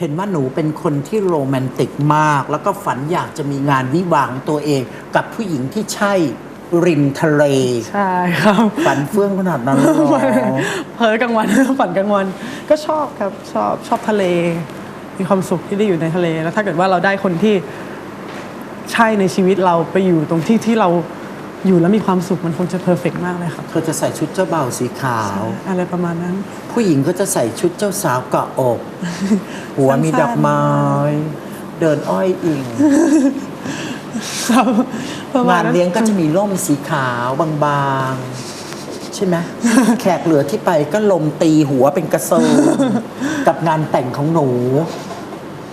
เห็นว่าหนูเป็นคนที่โรแมนติกมาก แล้วก็ฝันอยากจะมีงานวิวาห์ของตัวเอง กับผู้หญิงที่ใช่ริมทะเล ใช่ครับฝันเฟื่องขนาดนั้นเลยเหรอเพ้อกลางวัน ฝันกลางวัน ก็ชอบครับชอบชอบทะเล มีความสุขที่ได้อยู่ในทะเล แล้วถ้าเกิดว่าเราได้คนที่ใช่ในชีวิตเราไปอยู่ตรงที่ที่เรา อยู่แล้วมีความสุขมันคงจะเพอร์เฟกมากเลยครับเธอจะใส่ชุดเจ้าบ่าวสีขาว อะไรประมาณนั้น ผู้หญิงก็จะใส่ชุดเจ้าสาวเกาะอก หัวมีดอกไม้ เดินอ้อยอิงครับประมงานณเลี้ยงก็จะมีร่มสีขาวบางๆ ใช่ไหมแขกเหลือที่ไปก็ลมตีหัวเป็นกระเซิงกับงานแต่งของหนู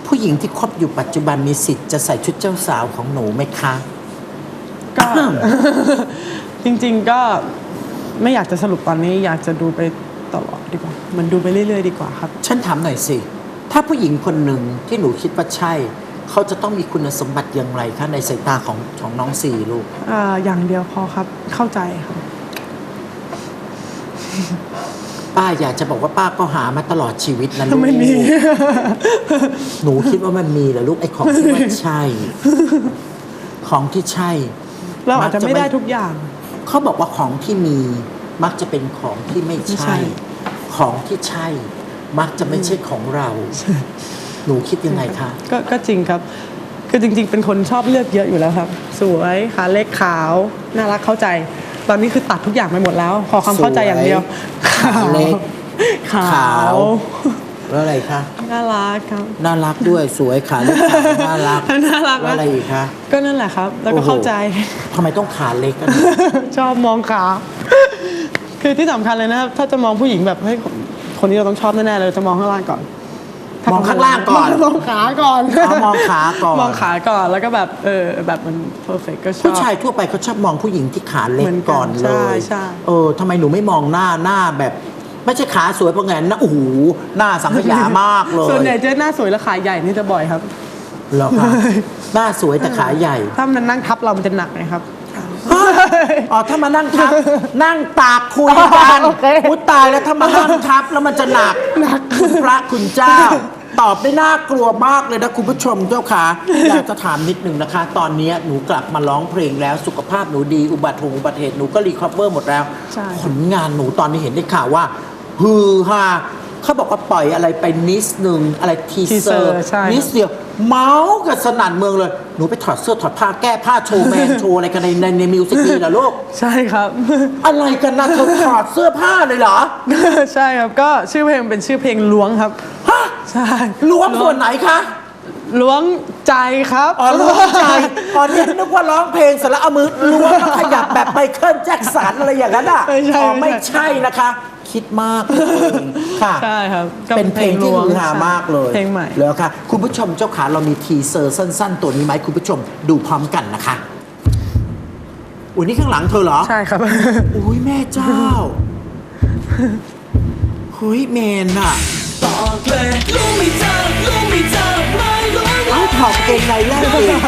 ผู้หญิงที่คบอยู่ปัจจุบันมีสิทธิ์จะใส่ชุดเจ้าสาวของหนูไหมคะก็ จริง ๆก็ไม่อยากจะสรุปตอนนี้อยากจะดูไปตลอดดีกว่าเหมันดูไปเรื่อย ๆ ดีกว่าครับ ฉันถามหน่อยสิ ถ้าผู้หญิงคนหนึ่งที่หนูคิดว่าใช่ เขาจะต้องมีคุณสมบัติอย่างไรคะในสายตาของของน้องสี่ลูก อ่าอย่างเดียวพอครับเข้าใจครับ ป้าอยากจะบอกว่าป้าก็หามาตลอดชีวิตนะลูกไม่มี หนูคิดว่ามันมีเหรอลูกไอ้ของที่ว่าใช่ ของที่ใช่ เราอาจจะไม่ได้ทุกอย่าง เขาบอกว่าของที่มีมักจะเป็นของที่ไม่ไม่ใช่ใช่ ของที่ใช่ มักจะไม่ใช่ของเรา หนูคิดยังไงคะก็ก็จริงครับคือจริง ๆ เป็นคนชอบเลือกเยอะอยู่แล้วครับ สวยขาเล็กขาวน่ารักเข้าใจ ตอนนี้คือตัดทุกอย่างไปหมดแล้ว ขอความเข้าใจอย่างเดียวขาเล็กขาวขาวแล้วอะไรคะ น่ารักครับ น่ารักด้วยสวยขาเล็กขาวน่ารักน่ารักแล้วอะไรอีกคะก็นั่นแหละครับ แล้วก็โอ้โหเข้าใจทำไมต้องขาเล็กกันชอบมองขา คือที่สำคัญเลยนะครับ ถ้าจะมองผู้หญิงแบบเฮ้ยคนนี้เราต้องชอบแน่ๆเลยจะมองข้างล่างก่อนมองข้างล่างก่อนมองขาก่อนอ๋อมองขาก่อนมองขาก่อนแล้วก็แบบเออแบบมันเพอร์เฟกก็ชอบผู้ชายทั่วไปเขาชอบมองผู้หญิงที่ขาเล็เหมืกอนกันก่อนเลใช่ยใช่เออทำไมหนูไม่มองหน้าหน้าแบบ ไม่ใช่ขาสวยเพราะไงนะโอ้โหหน้าสังขยามากเลยส่วนใหญ่เจ๊หน้าสวยและขาใหญ่นี่จะบ่อยครับเหรอคะหน้าสวยแต่ขาใหญ่ ถ้ามันนั่งทับเรามันจะหนักนะครับอ๋อถ้ามานั่งทับนั่งตากคุยกันโอเคพุตตายแล้วถ้ามานั่งทับแล้วมันจะหนักหนักคุณพระคุณเจ้า ตอบได้น่ากลัวมากเลยนะคุณผู้ชมเจ้าค่ะอยากจะถามนิดหนึ่งนะคะ ตอนนี้หนูกลับมาร้องเพลงแล้วสุขภาพหนูดีอุบัติเหตุอุบัติเหตุหนูก็รีคอเวอร์หมดแล้วใช่ผลงานหนูตอนนี้เห็นได้ข่าวว่า ฮือฮาเขาบอกว่าปล่อยอะไรไปนิดนึงอะไรทีเซอ teaser ร์ใช่ นิดเดียวเมาส์กันสนั่นเมืองเลย หนูไปถอดเสื้อถอดผ้าแก้ผ้าโชว์แมน โชว์อะไรกันในในในมิวสิกวีเหรอลูก ใช่ครับ อะไรกันนะเธอถอดเสื้อผ้าเลยเหรอ ใช่ครับก็ชื่อเพลงเป็นชื่อเพลงล้วงครับ ฮะใช่ล้วงส่วนไหนคะล้วงใจครับ อ๋อล้วงใจอ๋อเนี่ยนึกว่าร้องเพลงเสร็จแล้วเอามือล้วงแล้วขยับแบบไมเคิลแจ็คสันอะไรอย่างนั้นอะไม่ใช่อ๋อไม่ไม่ใช่ใช่นะคะ คิดมากเลยค่ะใช่ครับก็เป็นเพลงที่ล้วฮือฮามากเลยเพลงใหม่ แล้วค่ะ คุณผู้ชมเจ้าขาเรามีทีเซอร์สั้น ๆ ตัวนี้ไหมคุณผู้ชมดูพร้อมกันนะคะอุ้ยนี่ข้างหลังเธอเหรอใช่ครับ อุ้ยแม่เจ้าเฮ้ยเมนอะบอกเลยรู้ไม่เจอรู้ไม่เจอไม่รู้เอ้าถอดเกงในแรกเอง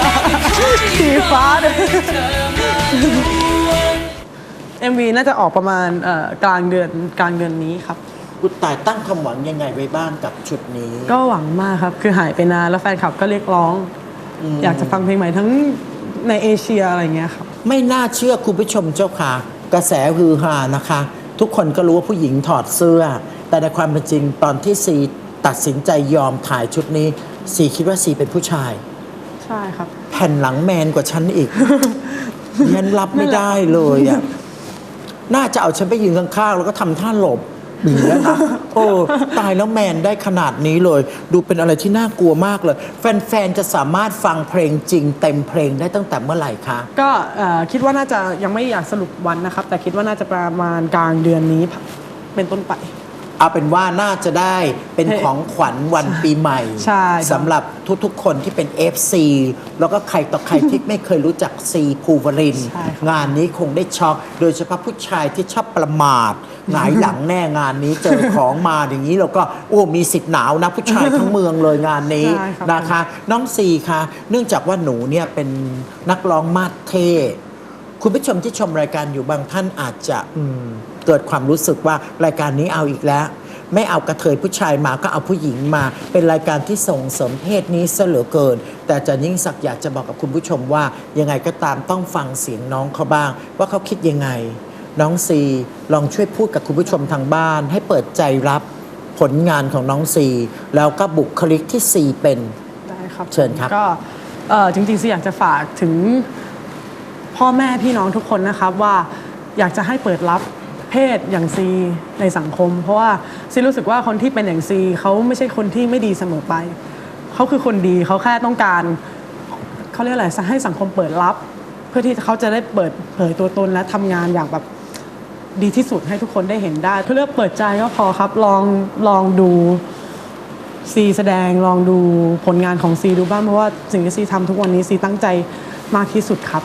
สีฟ้าเลย MV น่าจะออกประมาณเอ่อกลางเดือนกลางเดือนนี้ครับกุตายตั้งความหวังยังไงไว้บ้างกับชุดนี้ ก็หวังมากครับ คือหายไปนานแล้วแฟนคลับก็เรียกร้อง อยากจะฟังเพลงใหม่ทั้งในเอเชียอะไรเงี้ยครับ ไม่น่าเชื่อคุณผู้ชมเจ้าค่ะ กระแสฮือฮานะคะ ทุกคนก็รู้ว่าผู้หญิงถอดเสื้อ แต่ในความเป็นจริงตอนที่ซีตัดสินใจยอมถ่ายชุดนี้ซีคิดว่าซีเป็นผู้ชาย ใช่ครับ แผ่นหลังแมนกว่าฉันอีกฉันรับไม่ได้เลยอะ น่าจะเอาฉันไปยืนข้างๆแล้วก็ทำท่าหลบอย่างนี้ยนะโอ้ตายแล้วแมนได้ขนาดนี้เลย ดูเป็นอะไรที่น่ากลัวมากเลย แฟนๆ จะสามารถฟังเพลงจริงเต็มเพลงได้ตั้งแต่เมื่อไหร่คะ ก็เอ่อคิดว่าน่าจะยังไม่อยากสรุปวันนะครับ แต่คิดว่าน่าจะประมาณกลางเดือนนี้เป็นต้นไป เอาเป็นว่าน่าจะได้เป็นให้ของขวัญวันปีใหม่ใช่ครับสำหรับทุกๆ คนที่เป็น FC แล้วก็ใครต่อใครที่ไม่เคยรู้จักซีภูวรินทร์ใช่ครับงานนี้คงได้ช็อกโดยเฉพาะผู้ชายที่ชอบประมาทหงายหลังแน่งานนี้เจอของมาอย่างนี้เราก็โอ้มีสิทธิ์หนาวนะผู้ชายทั้งเมืองเลยงานนี้ใช่ครับ นะคะ น้องซีคะเนื่องจากว่าหนูเนี่ยเป็นนักร้องมาดเท่ คุณผู้ชมที่ชมรายการอยู่บางท่านอาจจะอืมเกิดความรู้สึกว่ารายการนี้เอาอีกแล้ว ไม่เอากระเทยผู้ชายมาก็เอาผู้หญิงมา เป็นรายการที่ส่งเสริมเพศนี้ซะเหลือเกิน แต่อาจารย์ยิ่งศักดิ์อยากจะบอกกับคุณผู้ชมว่า ยังไงก็ตามต้องฟังเสียงน้องเขาบ้าง ว่าเขาคิดยังไง น้องซีลองช่วยพูดกับคุณผู้ชมทางบ้าน ให้เปิดใจรับผลงานของน้องซีแล้วก็บุคลิกที่ซีเป็นได้ครับเชิญครับก็เอ่อจริงๆสิอยากจะฝากถึง พ่อแม่พี่น้องทุกคนนะครับว่าอยากจะให้เปิดรับเพศอย่างซีในสังคม เพราะว่าซีรู้สึกว่าคนที่เป็นอย่างซีเขาไม่ใช่คนที่ไม่ดีเสมอไปเขาคือคนดีเขาแค่ต้องการเขาเรียกอะไรให้สังคมเปิดรับ เพื่อที่เขาจะได้เปิดเผยตัวตนและทำงานอย่างแบบดีที่สุดให้ทุกคนได้เห็นได้เพื่อเลือกเปิดใจก็พอครับลองลองดูซีแสดงลองดูผลงานของซีดูบ้างเพราะว่าสิ่งที่ซีทำทุกวันนี้ซีตั้งใจมากที่สุดครับ